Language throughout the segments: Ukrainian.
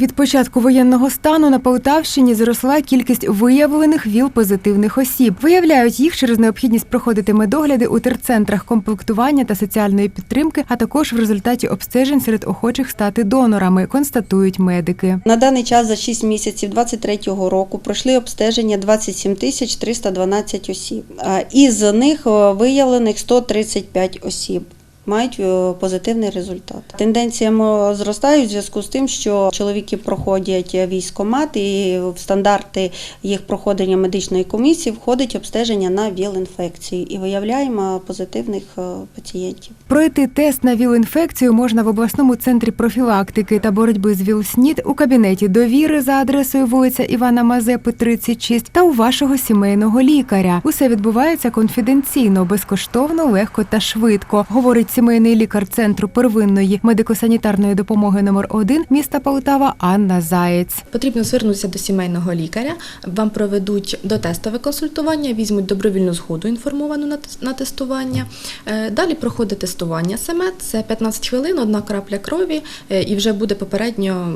Від початку воєнного стану на Полтавщині зросла кількість виявлених ВІЛ-позитивних осіб. Виявляють їх через необхідність проходити медогляди у терцентрах комплектування та соціальної підтримки, а також в результаті обстежень серед охочих стати донорами, констатують медики. На даний час за 6 місяців 2023 року пройшли обстеження 27 тисяч 312 осіб. Із них е, виявлених 135 осіб. Мають е, позитивний результат. Тенденція зростає в зв'язку з тим, що чоловіки проходять військомат, і в стандарти їх проходження медичної комісії входить обстеження на ВІЛ-інфекцію і виявляємо позитивних е, пацієнтів. Пройти тест на ВІЛ-інфекцію можна в обласному центрі профілактики та боротьби з ВІЛ-СНІД у кабінеті довіри за адресою вулиця Івана Мазепи, 36 та у вашого сімейного лікаря. Усе відбувається конфіденційно, безкоштовно, легко та швидко, говорить сімейний лікар центру первинної медико-санітарної допомоги номер 1 міста Полтава Анна Заєць. Потрібно звернутися до сімейного лікаря. Вам проведуть дотестове консультування, візьмуть добровільну згоду інформовану на тес- на тестування. Е, Далі проходить тестування саме. Це 15 хвилин, одна крапля крові, е, і вже буде попередньо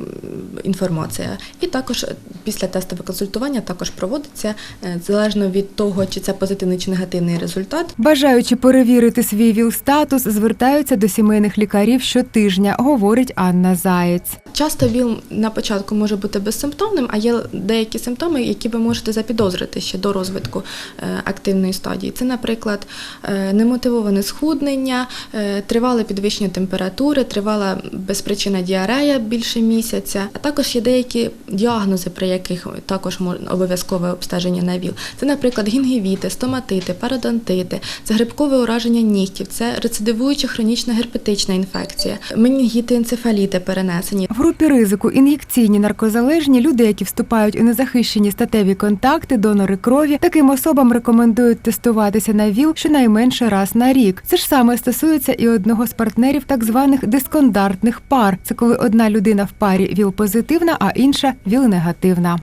інформація. І також після тестове консультування також проводиться е, залежно від того, чи це позитивний чи негативний результат. Бажаючи перевірити свій ВІЛ-статус, звертаються до сімейних лікарів щотижня, говорить Анна Заєць. Часто ВІЛ на початку може бути безсимптомним, а є деякі симптоми, які ви можете запідозрити ще до розвитку е, активної стадії. Це, наприклад, е, немотивоване схуднення, е, тривале підвищення температури, тривала безпричинна діарея більше місяця. А також є деякі діагнози, при яких також обов'язкове обстеження на ВІЛ. Це, наприклад, гінгівіти, стоматити, пародонтити, це грибкове ураження нігтів, це рецидивуюча хронічна герпетична інфекція, менінгіти, енцефаліти перенесені. Групі ризику ін'єкційні наркозалежні, люди, які вступають у незахищені статеві контакти, донори крові. Таким особам рекомендують тестуватися на ВІЛ щонайменше раз на рік. Це ж саме стосується і одного з партнерів так званих дискондартних пар. Це коли одна людина в парі ВІЛ-позитивна, а інша ВІЛ-негативна.